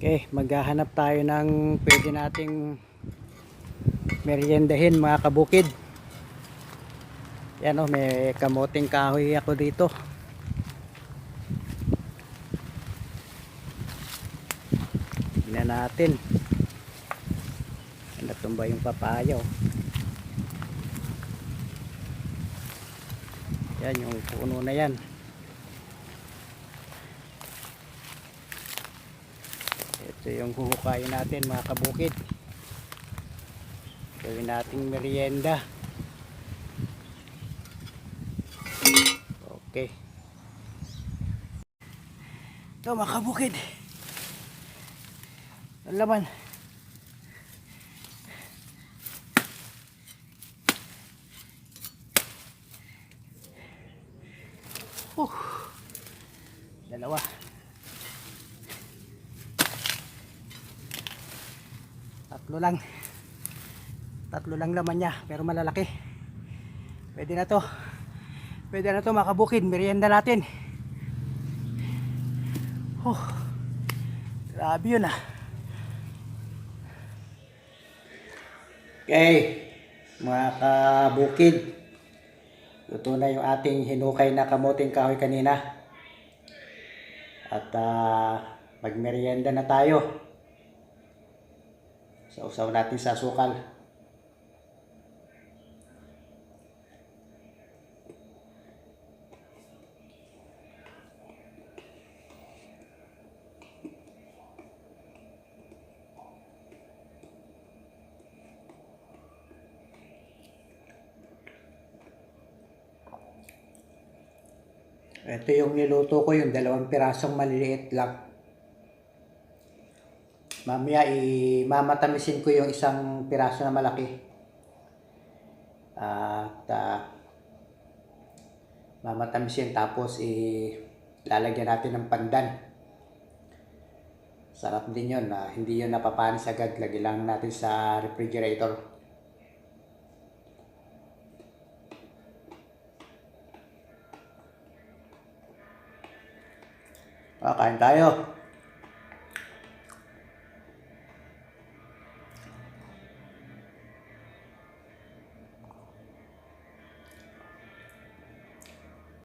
Okay, maghahanap tayo ng pwede nating meriendahin mga kabukid. Yan o, may kamoting kahoy ako dito. Tingnan natin. Natumba yung papayo. Yan yung puno na yan. Ito yung huhukayin natin mga kabukid. Gawin nating merienda. Okay. Ito mga kabukid. Ang laman. Uh, dalawa. Tatlo lang. Tatlo lang laman niya, pero malalaki. Pwede na to. Pwede na to makabukid. Merienda natin. Oh, grabe yun ah. Okay, mga kabukid. Luto na yung ating hinukay na kamuting kahoy kanina. At ah, magmerienda na tayo. Sausaw natin sa sukal. Ito yung niluto ko, yung dalawang pirasong maliliit lang. Mamaya, i-mamatamisin ko yung isang piraso na malaki. At ah, mamatamisin tapos i-lalagyan natin ng pandan. Sarap din yun. ah, hindi yun napapanis agad. Lagi lang natin sa refrigerator. Ah, kain tayo.